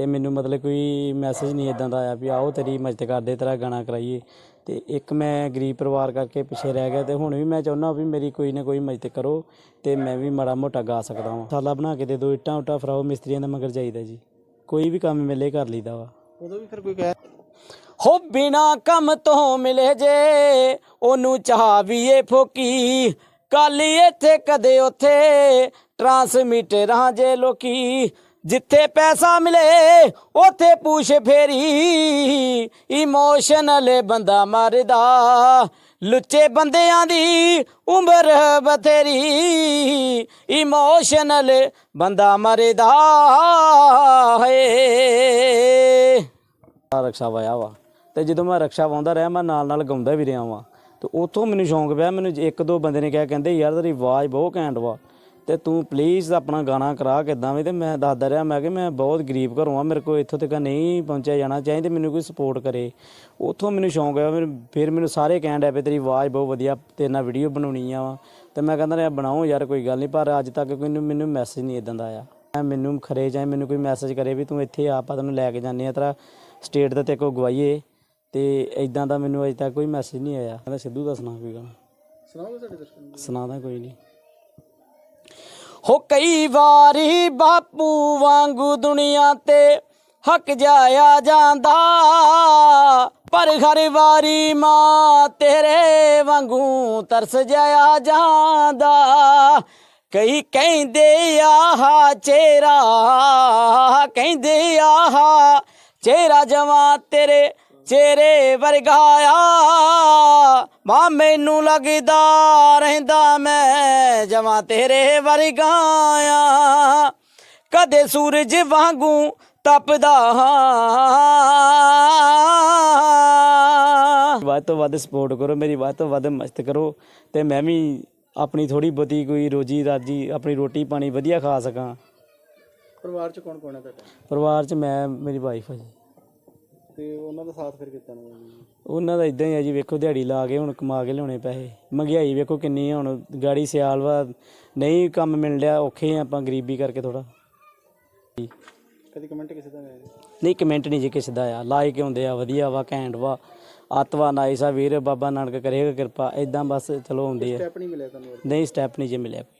ਤੇ ਮੈਨੂੰ ਮਤਲਬ ਕੋਈ ਮੈਸੇਜ ਨਹੀਂ ਇਦਾਂ ਦਾ ਆਇਆ ਵੀ ਆਓ ਤੇਰੀ ਮਦਦ ਕਰਦੇ ਤੇਰਾ ਗਾਣਾ ਕਰਾਈਏ। ਤੇ ਇੱਕ ਮੈਂ ਗਰੀਬ ਪਰਿਵਾਰ ਕਰਕੇ ਪਿੱਛੇ ਰਹਿ ਗਿਆ ਤੇ ਹੁਣ ਵੀ ਮੈਂ ਚਾਹੁੰਦਾ ਵੀ ਮੇਰੀ ਕੋਈ ਨਾ ਕੋਈ ਮਦਦ ਕਰੋ ਤੇ ਮੈਂ ਵੀ ਮਾੜਾ ਮੋਟਾ ਗਾ ਸਕਦਾ ਹਾਂ ਸਾਲਾ ਬਣਾ ਕੇ ਦੇ ਦੋ ਇੱਟਾਂ ਉਟਾ ਫਰਾਓ ਮਿਸਤਰੀਆਂ ਦਾ ਮਗਰ ਜਾਈਦਾ ਜੀ। ਕੋਈ ਵੀ ਕੰਮ ਮਿਲੇ ਕਰ ਲਈਦਾ ਵਾ। ਉਦੋਂ ਵੀ ਫਿਰ ਕੋਈ ਕਹਿ ਹੋ ਬਿਨਾ ਕੰਮ ਤੋਂ ਮਿਲੇ ਜੇ ਉਹਨੂੰ ਚਾਹ ਵੀ ਏ ਫੋਕੀ ਕੱਲ ਇੱਥੇ ਕਦੇ ਉੱਥੇ। ਟਰਾਂਸਮਿਟਰਾਂ ਜੇ ਲੋਕੀ ਜਿੱਥੇ ਪੈਸਾ ਮਿਲੇ, ਉੱਥੇ ਪੂਛ ਫੇਰੀ। ਇਮੋਸ਼ਨਲ ਬੰਦਾ ਮਰਦਾ। ਲੁੱਚੇ ਬੰਦਿਆਂ ਦੀ ਉਮਰ ਬਥੇਰੀ। ਇਮੋਸ਼ਨਲ ਬੰਦਾ ਮਰਦਾ। ਹੈ ਰਕਸ਼ਾ ਵਾਇਆ ਵਾ। ਤੇ ਜਦੋਂ ਮੈਂ ਰਕਸ਼ਾ ਵਾਉਂਦਾ ਰਿਹਾ, ਮੈਂ ਨਾਲ ਨਾਲ ਗਾਉਂਦਾ ਵੀ ਰਿਹਾ ਵਾਂ। ਤੇ ਉਥੋਂ ਮੈਨੂੰ ਸ਼ੌਂਕ ਪਿਆ, ਮੈਨੂੰ ਇੱਕ ਦੋ ਬੰਦੇ ਨੇ ਕਿਹਾ, ਕਹਿੰਦੇ, ਯਾਰ, ਤੇਰੀ ਆਵਾਜ਼ ਬਹੁਤ ਘੈਂਟ ਵਾ। ਤੇ ਤੂੰ ਪਲੀਜ਼ ਆਪਣਾ ਗਾਣਾ ਕਰਾ ਕਿੱਦਾਂ ਵੀ ਤੇ ਮੈਂ ਦੱਸਦਾ ਰਿਹਾ ਮੈਂ ਕਿ ਮੈਂ ਬਹੁਤ ਗਰੀਬ ਘਰੋਂ ਆ ਮੇਰੇ ਕੋਲ ਇੱਥੋਂ ਤੱਕ ਨਹੀਂ ਪਹੁੰਚਿਆ ਜਾਣਾ ਚਾਹੀਦਾ ਮੈਨੂੰ ਕੋਈ ਸਪੋਰਟ ਕਰੇ। ਉਥੋਂ ਮੈਨੂੰ ਸ਼ੌਂਕ ਆਇਆ ਮੈਨੂੰ ਫਿਰ ਮੈਨੂੰ ਸਾਰੇ ਕਹਿਣ ਪਏ ਤੇਰੀ ਆਵਾਜ਼ ਬਹੁਤ ਵਧੀਆ ਤੇਰੇ ਨਾਲ ਵੀਡੀਓ ਬਣਾਉਣੀ ਆ ਵਾ। ਤੇ ਮੈਂ ਕਹਿੰਦਾ ਰਿਹਾ ਬਣਾਓ ਯਾਰ ਕੋਈ ਗੱਲ ਨਹੀਂ ਪਰ ਅੱਜ ਤੱਕ ਕੋਈ ਮੈਨੂੰ ਮੈਸੇਜ ਨਹੀਂ ਇਦਾਂ ਦਾ ਆਇਆ। ਮੈਨੂੰ ਖਰੇ ਚਾਹੇ ਮੈਨੂੰ ਕੋਈ ਮੈਸੇਜ ਕਰੇ ਵੀ ਤੂੰ ਇੱਥੇ ਆ ਆਪਾਂ ਤੈਨੂੰ ਲੈ ਕੇ ਜਾਂਦੇ ਆ ਤੇਰਾ ਸਟੇਟ ਦਾ ਤੇ ਕੋ ਗਵਾਈਏ ਤੇ ਇਦਾਂ ਦਾ ਮੈਨੂੰ ਅਜੇ ਤੱਕ ਕੋਈ ਮੈਸੇਜ ਨਹੀਂ ਆਇਆ। ਕਹਿੰਦਾ ਸਿੱਧੂ ਦਾ ਸੁਣਾ ਕੋਈ ਗਾਣਾ। ਸੁਣਾਓਗੇ ਸਾਡੇ ਦਰਸ਼ਕਾਂ ਨੂੰ ਸੁਣਾਦਾ ਕੋਈ ਨਹੀਂ। ਹੋ ਕਈ ਵਾਰੀ ਬਾਪੂ ਵਾਂਗੂ ਦੁਨੀਆ ਤੇ ਹੱਕ ਜਾਇਆ ਜਾਂਦਾ। ਪਰ ਹਰ ਵਾਰੀ ਮਾਂ ਤੇਰੇ ਵਾਂਗੂ ਤਰਸ ਜਾਇਆ ਜਾਂਦਾ। ਕਈ ਕਹਿੰਦੇ ਆਹ ਚਿਹਰਾ ਕਹਿੰਦੇ ਆਹਾ ਚਿਹਰਾ ਜਵਾਂ ਤੇਰੇ ਚਿਹਰੇ ਵਰਗਾ ਆ। ਮਾ ਮੈਨੂੰ ਲੱਗਦਾ ਰਹਿੰਦਾ ਮੈਂ ਜਮਾਂ ਤੇਰੇ ਵਰਗਾ ਆ। ਕਦੇ ਸੂਰਜ ਵਾਂਗੂ ਤਪਦਾ ਹਾਂ। ਵੱਧ ਤੋਂ ਵੱਧ ਸਪੋਰਟ ਕਰੋ ਮੇਰੀ ਵੱਧ ਤੋਂ ਵੱਧ ਮਦਦ ਕਰੋ ਤੇ ਮੈਂ ਵੀ ਆਪਣੀ ਥੋੜੀ ਬਹੁਤੀ ਕੋਈ ਰੋਜੀ ਰਾਜੀ ਆਪਣੀ ਰੋਟੀ ਪਾਣੀ ਵਧੀਆ ਖਾ ਸਕਾਂ। ਪਰਿਵਾਰ ਚ ਕੌਣ ਕੌਣ ਹੈ ਤੁਹਾਡਾ? ਪਰਿਵਾਰ 'ਚ ਮੈਂ ਮੇਰੀ ਵਾਈਫ ਆ ਜੀ। ਤੇ ਉਹਨਾਂ ਦਾ ਸਾਥ ਫਿਰ ਕਿੱਦਾਂ ਨਾ ਉਹਨਾਂ ਦਾ ਇਦਾਂ ਹੀ ਆ ਜੀ ਵੇਖੋ ਦਿਹਾੜੀ ਲਾ ਕੇ ਹੁਣ ਕਮਾ ਕੇ ਲਿਆਉਣੇ ਪੈਸੇ। ਮਹਿੰਗਾਈ ਵੇਖੋ ਕਿੰਨੀ ਆ ਹੁਣ ਗਾੜੀ ਸਿਆਲ ਵਾ ਨਹੀਂ ਕੰਮ ਮਿਲ ਰਿਹਾ ਔਖੇ ਆ ਆਪਾਂ ਗਰੀਬੀ ਕਰਕੇ ਥੋੜਾ ਕਦੀ ਕਮੈਂਟ ਕਿਸੇ ਦਾ ਆਇਆ? ਨਹੀਂ ਕਮੈਂਟ ਨਹੀਂ ਜੀ ਕਿਸੇ ਦਾ ਆ ਲਾਈਕ ਹੁੰਦੇ ਆ ਵਧੀਆ ਵਾ ਘੈਂਟ ਵਾ। ਆਤਵਾ ਨਾਈਸ ਵੀਰ ਬਾਬਾ ਨਾਨਕ ਕਰੇਗਾ ਕਿਰਪਾ। ਇਦਾਂ ਬਸ ਚਲੋ ਹੁੰਦੀ ਆ। ਸਟੈਪ ਨਹੀਂ ਮਿਲਿਆ ਤੁਹਾਨੂੰ ਨਹੀਂ ਸਟੈਪ ਨਹੀਂ ਜੇ ਮਿਲਿਆ। ਕੋਈ